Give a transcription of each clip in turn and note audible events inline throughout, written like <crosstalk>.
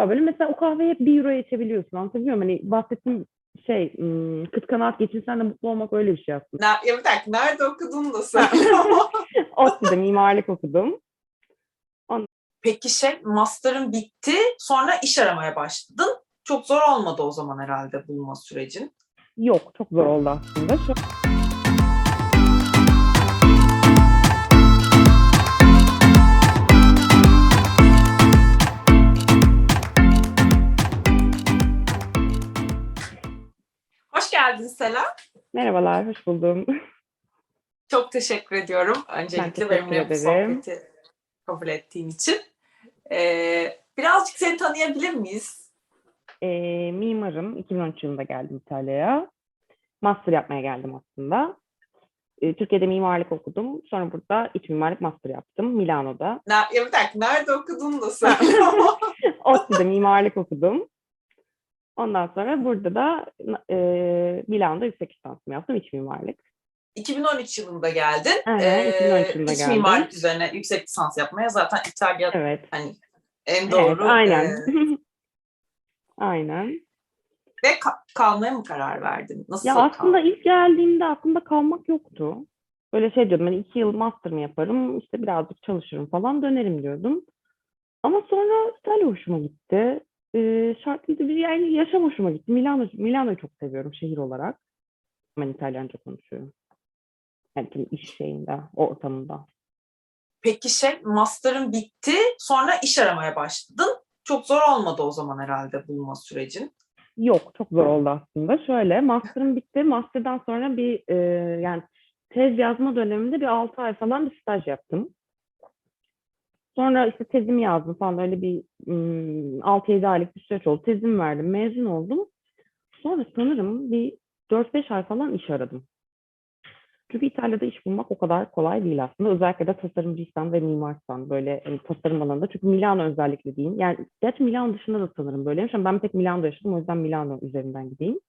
var böyle. Mesela o kahveyi hep 1 euroya içebiliyorsun. Anlatabiliyor muyum? Hani bahsettiğim şey kıt kanaat geçinsen de mutlu olmak öyle bir şey aslında. Ne, ya bir dakika nerede okudun da sen? <laughs> ODTÜ'de mimarlık okudum. Peki şey master'ın bitti sonra iş aramaya başladın. Çok zor olmadı o zaman herhalde bulma sürecin. Yok çok zor oldu aslında. Şu... Hoş geldin Sela. Merhabalar, hoş buldum. Çok teşekkür ediyorum. Öncelikle teşekkür benimle bu sohbeti kabul ettiğin için. Ee, birazcık seni tanıyabilir miyiz? Ee, mimarım. 2013 yılında geldim İtalya'ya. Master yapmaya geldim aslında. Ee, Türkiye'de mimarlık okudum. Sonra burada iç mimarlık master yaptım Milano'da. Ne, ya bir dakika nerede okudun da sen? <laughs> ODTÜ'de mimarlık okudum. Ondan sonra burada da e, Milano'da yüksek lisansımı yaptım iç mimarlık. 2013 yılında geldin. Evet, 2013 yılında iç geldim. mimarlık üzerine yüksek lisans yapmaya zaten İtalya Evet. hani en Evet, doğru. aynen. e, <laughs> aynen. ve ka- kalmaya mı karar verdin? Nasıl Ya kaldın? aslında ilk geldiğimde aklımda kalmak yoktu. Böyle şey diyordum, ben iki yıl master mı yaparım, işte birazcık çalışırım falan dönerim diyordum. Ama sonra İtalya hoşuma gitti. Ee, şartlıydı bir yani yaşam hoşuma gitti. Milano, Milano'yu çok seviyorum şehir olarak. Ben İtalyanca konuşuyorum. Yani tüm iş şeyinde, ortamında. Peki şey master'ın bitti sonra iş aramaya başladın. Çok zor olmadı o zaman herhalde bulma sürecin. Yok, çok zor oldu aslında. Şöyle, master'ım bitti. Master'dan sonra bir e, yani tez yazma döneminde bir 6 ay falan bir staj yaptım. Sonra işte tezimi yazdım falan öyle bir ım, 6-7 aylık bir süreç oldu. Tezimi verdim, mezun oldum. Sonra sanırım bir 4-5 ay falan iş aradım. Çünkü İtalya'da iş bulmak o kadar kolay değil aslında. Özellikle de tasarımcıysan ve mimarsan böyle hani tasarım alanında. Çünkü Milano özellikle diyeyim. Yani gerçi Milano dışında da sanırım böyleymiş ama ben bir tek Milano'da yaşadım. O yüzden Milano üzerinden gideyim.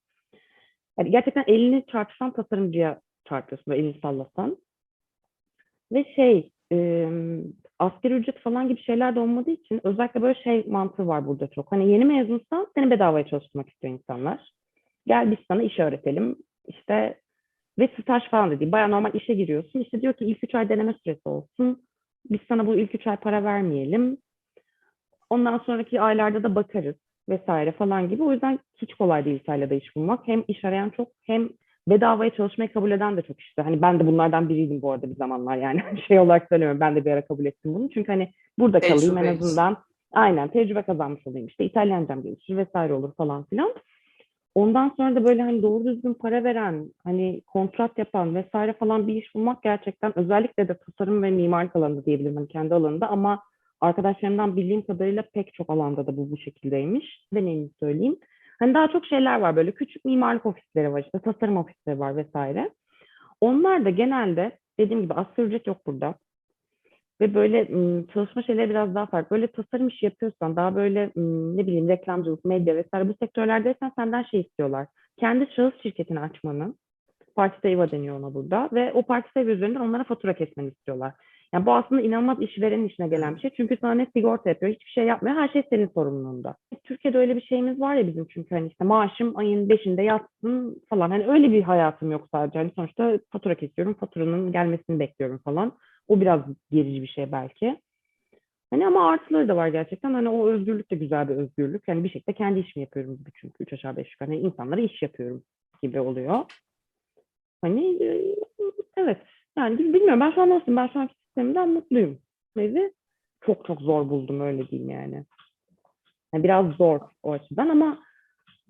Yani gerçekten elini çarpsan tasarımcıya çarpıyorsun. Böyle elini sallasan. Ve şey asgari ücret falan gibi şeyler de olmadığı için özellikle böyle şey mantığı var burada çok. Hani yeni mezunsan seni bedavaya çalıştırmak istiyor insanlar. Gel biz sana iş öğretelim. İşte ve staj falan da değil. Bayağı normal işe giriyorsun. İşte diyor ki ilk üç ay deneme süresi olsun. Biz sana bu ilk üç ay para vermeyelim. Ondan sonraki aylarda da bakarız vesaire falan gibi. O yüzden hiç kolay değil İtalya'da iş bulmak. Hem iş arayan çok hem bedavaya çalışmayı kabul eden de çok işte. Hani ben de bunlardan biriydim bu arada bir zamanlar yani. <laughs> şey olarak söylemiyorum. Ben de bir ara kabul ettim bunu. Çünkü hani burada kalayım en Tecrübe azından. Aynen tecrübe kazanmış olayım. İşte İtalyancam gelişir vesaire olur falan filan. Ondan sonra da böyle hani doğru düzgün para veren, hani kontrat yapan vesaire falan bir iş bulmak gerçekten özellikle de tasarım ve mimarlık alanında diyebilirim hani kendi alanında ama arkadaşlarımdan bildiğim kadarıyla pek çok alanda da bu bu şekildeymiş. Ben en iyi söyleyeyim. Hani daha çok şeyler var böyle küçük mimarlık ofisleri var işte tasarım ofisleri var vesaire. Onlar da genelde dediğim gibi asgari ücret yok burada. Ve böyle çalışma şeyleri biraz daha farklı. Böyle tasarım işi yapıyorsan daha böyle ne bileyim reklamcılık, medya vesaire bu sektörlerdeysen senden şey istiyorlar. Kendi şahıs şirketini açmanı. Parti Sayva deniyor ona burada. Ve o Parti Sayva üzerinden onlara fatura kesmeni istiyorlar. Yani bu aslında inanılmaz işverenin işine gelen bir şey. Çünkü sana ne sigorta yapıyor, hiçbir şey yapmıyor. Her şey senin sorumluluğunda. Türkiye'de öyle bir şeyimiz var ya bizim çünkü hani işte maaşım ayın beşinde yatsın falan. Hani öyle bir hayatım yok sadece. Hani sonuçta fatura kesiyorum, faturanın gelmesini bekliyorum falan. O biraz gerici bir şey belki. Hani ama artıları da var gerçekten. Hani o özgürlük de güzel bir özgürlük. Yani bir şekilde kendi işimi yapıyorum gibi çünkü üç aşağı beş yukarı. Hani insanlara iş yapıyorum gibi oluyor. Hani e, evet. Yani bilmiyorum ben şu an nasılım? Ben şu anki sistemimden mutluyum. Ve çok çok zor buldum öyle diyeyim yani. yani biraz zor o açıdan ama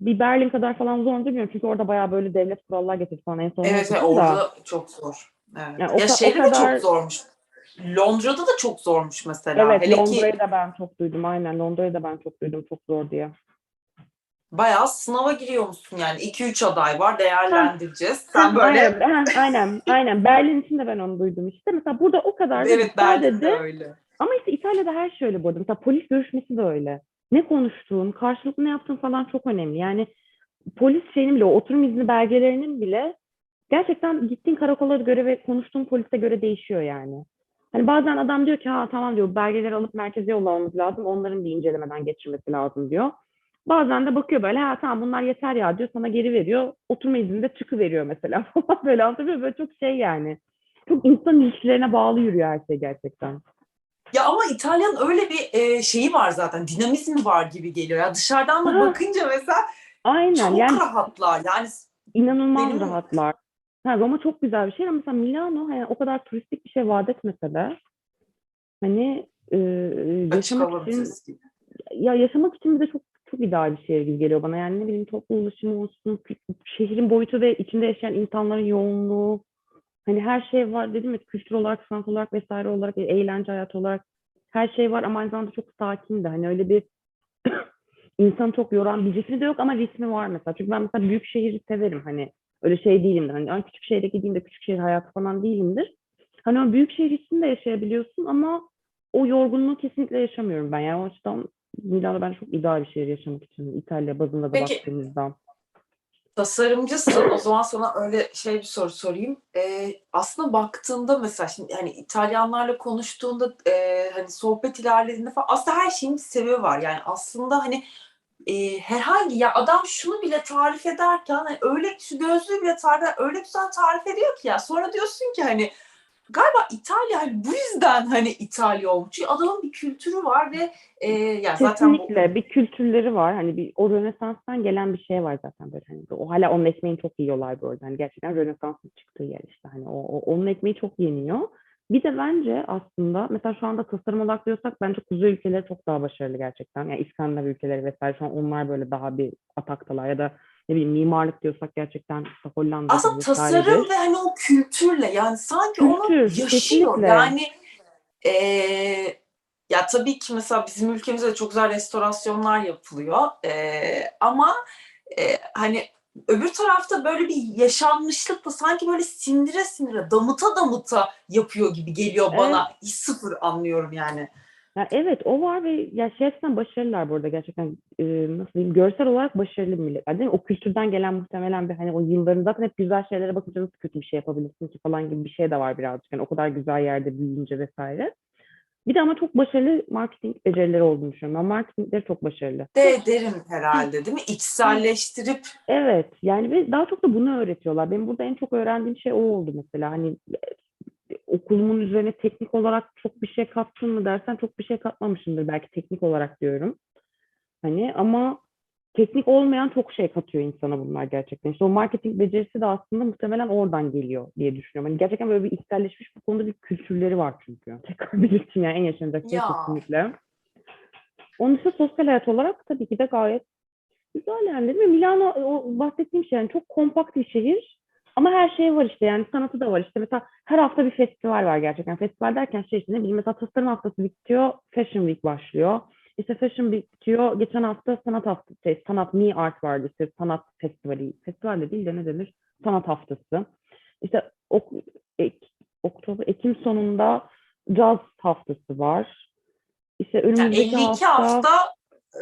bir Berlin kadar falan zor mu bilmiyorum. Çünkü orada bayağı böyle devlet kurallar getirdi falan en son. Evet, evet okudum da. orada çok zor. Evet. Yani ya ka- o şeyde de kadar- çok zormuş. Londra'da da çok zormuş mesela. Evet Hele ki Londra'yı da ben çok duydum. Aynen Londra'yı da ben çok duydum. Çok zor diye. Bayağı sınava giriyormuşsun yani. 2-3 aday var değerlendireceğiz. Sen böyle Aynen, aynen, aynen. Berlin için de ben onu duydum işte. Mesela burada o kadar da evet Berlin'de sadece öyle. ama işte İtalya'da her şey öyle bu arada. Mesela polis görüşmesi de öyle. Ne konuştuğun, karşılıklı ne yaptığın falan çok önemli. Yani polis şeyinin bile, oturum izni belgelerinin bile gerçekten gittiğin karakola göre ve konuştuğun polise göre değişiyor yani. Hani bazen adam diyor ki ha tamam diyor belgeleri alıp merkeze yollamamız lazım. Onların bir incelemeden geçirmesi lazım diyor. Bazen de bakıyor böyle ha tamam bunlar yeter ya diyor sana geri veriyor. Oturma izninde çıkıveriyor mesela <laughs> falan böyle muyum? Böyle çok şey yani. Çok insan ilişkilerine bağlı yürüyor her şey gerçekten. Ya ama İtalyan öyle bir e, şeyi var zaten. Dinamizmi var gibi geliyor. Ya dışarıdan da bakınca mesela Aynen çok yani rahatlar. Yani inanılmaz benim- rahatlar. Ha, Roma çok güzel bir şey ama mesela Milano hani o kadar turistik bir şey vaat etmese de hani e, yaşamak için gibi. ya yaşamak için bir de çok çok ideal bir şehir gibi geliyor bana. Yani ne bileyim toplu ulaşım olsun, şehrin boyutu ve içinde yaşayan insanların yoğunluğu. Hani her şey var dedim ya kültür olarak, sanat olarak vesaire olarak, e, eğlence hayatı olarak her şey var ama aynı zamanda çok sakin de. Hani öyle bir <clears throat> insanı çok yoran bir cismi de yok ama ritmi var mesela. Çünkü ben mesela büyük şehri severim hani öyle şey değilimdir. Hani "Ay, küçük şehre gideyim de küçük şehir hayatı falan değilimdir. Hani o büyük şehir hissini de yaşayabiliyorsun ama o yorgunluğu kesinlikle yaşamıyorum ben. Yani o açıdan Milano bence çok ideal bir şehir yaşamak için. İtalya bazında da Peki. baktığımızda. Tasarımcısın. O zaman sana öyle şey bir soru sorayım. Ee, aslında baktığında mesela şimdi hani İtalyanlarla konuştuğunda e, hani sohbet ilerlediğinde falan aslında her şeyin bir sebebi var. Yani aslında hani e, herhangi ya adam şunu bile tarif ederken hani öyle şu gözlüğü bile tarif eder, öyle güzel tarif ediyor ki ya sonra diyorsun ki hani galiba İtalya hani bu yüzden hani İtalya olmuş. Çünkü adamın bir kültürü var ve e, yani zaten bu bir kültürleri var. Hani bir o Rönesans'tan gelen bir şey var zaten böyle hani o hala onun ekmeğini çok yiyorlar bu arada. Hani gerçekten Rönesans'ın çıktığı yer işte hani o, o- onun ekmeği çok yeniyor. Bir de bence aslında mesela şu anda tasarım olarak diyorsak bence kuzey ülkeleri çok daha başarılı gerçekten. Yani İskandinav ülkeleri vesaire şu an onlar böyle daha bir ataktalar ya da ne bileyim mimarlık diyorsak gerçekten işte Hollanda Aslında tasarım ve hani o kültürle yani sanki onu Kültür, yaşıyor. kesinlikle. Yani eee, ya tabii ki mesela bizim ülkemizde de çok güzel restorasyonlar yapılıyor. Eee, ama eee, hani öbür tarafta böyle bir yaşanmışlıkla sanki böyle sindire sindire damıta damıta yapıyor gibi geliyor bana. Hiç sıfır anlıyorum yani. Ya evet o var ve ya şey açısından başarılılar burada gerçekten e, nasıl diyeyim görsel olarak başarılı bir millet. Yani? O kültürden gelen muhtemelen bir hani o yılların zaten hep güzel şeylere bakınca nasıl kötü bir şey yapabilirsin ki falan gibi bir şey de var birazcık. Yani o kadar güzel yerde büyüyünce vesaire. Bir de ama çok başarılı marketing becerileri olduğunu düşünüyorum. Ben marketingleri çok başarılı. De derim herhalde değil mi? İçselleştirip Evet yani ve daha çok da bunu öğretiyorlar. Benim burada en çok öğrendiğim şey o oldu mesela. Hani okulumun üzerine teknik olarak çok bir şey kattın mı dersen çok bir şey katmamışımdır belki teknik olarak diyorum. Hani ama teknik olmayan çok şey katıyor insana bunlar gerçekten. İşte o marketing becerisi de aslında muhtemelen oradan geliyor diye düşünüyorum. Hani gerçekten böyle bir içselleşmiş bu konuda bir kültürleri var çünkü. <laughs> Tekrar belirteyim yani en yaşanacak şey Ya. kesinlikle. Onun dışında sosyal hayat olarak tabii ki de gayet güzel yani değil mi? Milano o bahsettiğim şey yani çok kompakt bir şehir ama her şey var işte yani sanatı da var işte mesela her hafta bir festival var gerçekten. Festival derken şey işte ne bileyim mesela tasarım haftası bitiyor, Fashion Week başlıyor. İşte Fashion bitiyor, geçen hafta sanat haftası, şey, sanat Me Art vardı işte sanat festivali, festival de değil de ne denir? Sanat haftası. İşte ok, ek, Oktober, Ekim sonunda Caz haftası var. İşte yani önümüzdeki 52 hafta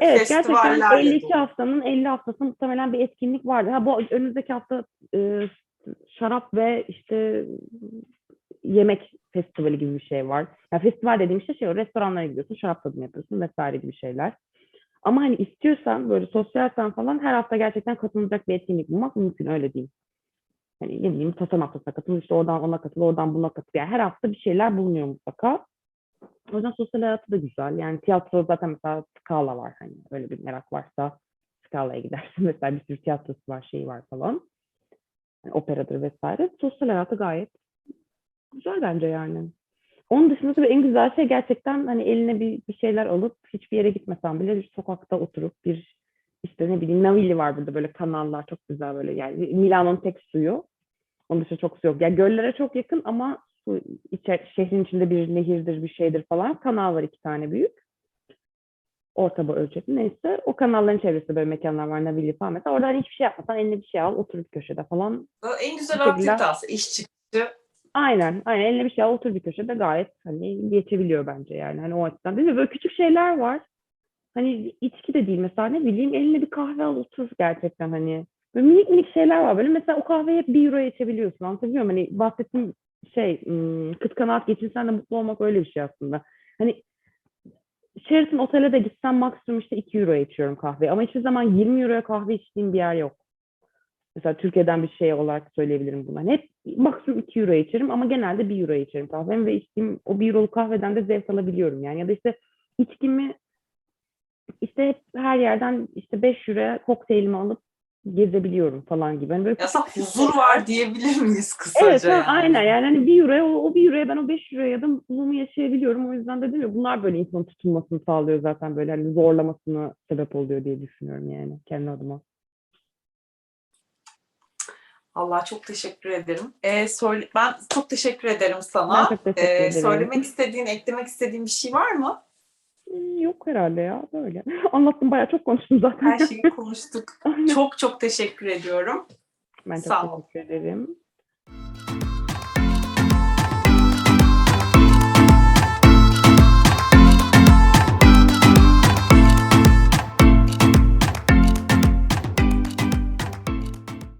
Evet gerçekten festivallerle 52 dolu. haftanın 50 haftası muhtemelen bir etkinlik vardı. Ha bu önümüzdeki hafta e, şarap ve işte yemek festivali gibi bir şey var. Yani festival dediğim işte şey o restoranlara gidiyorsun, şarap tadımı yapıyorsun vesaire gibi şeyler. Ama hani istiyorsan böyle sosyalsen falan her hafta gerçekten katılacak bir etkinlik bulmak mümkün öyle diyeyim. Hani ne bileyim tasarım haftasına katıl, işte oradan ona katıl, oradan buna katıl. Yani her hafta bir şeyler bulunuyor mutlaka. O yüzden sosyal hayatı da güzel. Yani tiyatro zaten mesela Scala var. Hani öyle bir merak varsa Scala'ya gidersin. <laughs> Mesela bir sürü tiyatrosu var, şeyi var falan. Yani operadır vesaire. Sosyal hayatı gayet güzel bence yani. Onun dışında tabii en güzel şey gerçekten hani eline bir, bir şeyler alıp hiçbir yere gitmesen bile bir sokakta oturup bir işte ne bileyim Navili var burada böyle kanallar çok güzel böyle yani Milano'nun tek suyu. Onun dışında çok su yok. Yani göllere çok yakın ama su içer, şehrin içinde bir nehirdir bir şeydir falan. Kanal var iki tane büyük. Orta boy ölçekli neyse. O kanalların çevresinde böyle mekanlar var Navili falan. Mesela orada hani hiçbir şey yapmasan eline bir şey al otur bir köşede falan. En güzel aktivite aslında iş çıkışı. Aynen, aynen. Eline bir şey al, otur bir köşede gayet hani geçebiliyor bence yani. Hani o açıdan değil mi? Böyle küçük şeyler var. Hani içki de değil mesela ne bileyim eline bir kahve al otur gerçekten hani. Böyle minik minik şeyler var böyle. Mesela o kahveyi hep bir euroya içebiliyorsun. Anlatabiliyor muyum? Hani bahsettiğim şey kıt kanaat geçinsen de mutlu olmak öyle bir şey aslında. Hani Sheraton otele de gitsem maksimum işte 2 euro içiyorum kahve. Ama hiçbir zaman 20 euroya kahve içtiğim bir yer yok. Mesela Türkiye'den bir şey olarak söyleyebilirim bunu. Hani hep maksimum 2 euro içerim ama genelde 1 euro içerim kahvemi ve içtiğim o 1 euroluk kahveden de zevk alabiliyorum yani. Ya da işte içkimi işte hep her yerden işte 5 euroya kokteylimi alıp gezebiliyorum falan gibi. Hani böyle Aslında huzur var diyebilir miyiz kısaca? Evet yani? aynen yani hani bir euroya o, o bir euroya ben o beş euroya da mutluluğumu yaşayabiliyorum. O yüzden de değil mi bunlar böyle insanın tutulmasını sağlıyor zaten böyle hani zorlamasına sebep oluyor diye düşünüyorum yani kendi adıma. Allah çok teşekkür ederim. Ee, söyle, ben çok teşekkür ederim sana. Ben çok teşekkür Ee, ederim. Söylemek istediğin, eklemek istediğin bir şey var mı? Hmm, Yok herhalde ya böyle. <laughs> Anlattım bayağı çok konuştum zaten. Her şeyi konuştuk. <laughs> çok çok teşekkür ediyorum. ben çok Sağ teşekkür ederim.